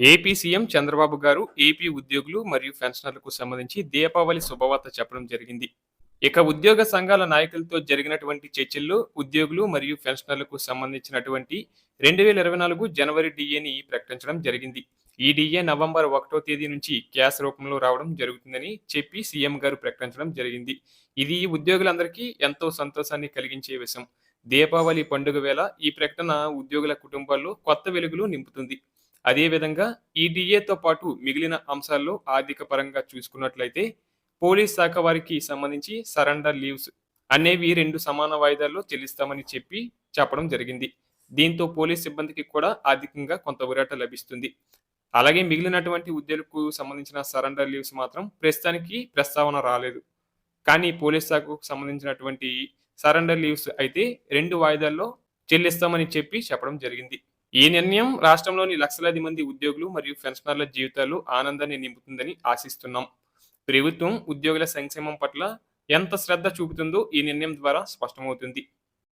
AP CM Chandrababu గారు AP ఉద్యోగులు మరియు పెన్షనర్లకు సంబంధించి దీపావళి శుభవార్త చెప్పడం జరిగింది. ఇక ఉద్యోగ సంఘాల నాయకులతో జరిగినటువంటి చర్చల్లో ఉద్యోగులు మరియు పెన్షనర్లకు సంబంధించినటువంటి రెండు వేల ఇరవై నాలుగు జనవరి డిఏని ప్రకటించడం జరిగింది. ఈ డిఏ నవంబర్ ఒకటో తేదీ నుంచి క్యాష్ రూపంలో రావడం జరుగుతుందని చెప్పి సీఎం గారు ప్రకటించడం జరిగింది. ఇది ఉద్యోగులందరికీ ఎంతో సంతోషాన్ని కలిగించే విషయం. దీపావళి పండుగ వేళ ఈ ప్రకటన ఉద్యోగుల కుటుంబాల్లో కొత్త వెలుగులు నింపుతుంది. అదేవిధంగా ఈ డిఏతో పాటు మిగిలిన అంశాల్లో ఆర్థిక పరంగా చూసుకున్నట్లయితే పోలీస్ శాఖ వారికి సంబంధించి సరెండర్ లీవ్స్ అనేవి రెండు సమాన వాయిదాల్లో చెల్లిస్తామని చెప్పి చెప్పడం జరిగింది. దీంతో పోలీస్ సిబ్బందికి కూడా ఆర్థికంగా కొంత ఊరట లభిస్తుంది. అలాగే మిగిలినటువంటి ఉద్యోగులకు సంబంధించిన సరెండర్ లీవ్స్ మాత్రం ప్రస్తుతానికి ప్రస్తావన రాలేదు. కానీ పోలీస్ శాఖకు సంబంధించినటువంటి సరెండర్ లీవ్స్ అయితే రెండు వాయిదాల్లో చెల్లిస్తామని చెప్పి చెప్పడం జరిగింది. ఈ నిర్ణయం రాష్ట్రంలోని లక్షలాది మంది ఉద్యోగులు మరియు పెన్షనర్ల జీవితాలు ఆనందాన్ని నింపుతుందని ఆశిస్తున్నాం. ప్రభుత్వం ఉద్యోగుల సంక్షేమం పట్ల ఎంత శ్రద్ధ చూపుతుందో ఈ నిర్ణయం ద్వారా స్పష్టమవుతుంది.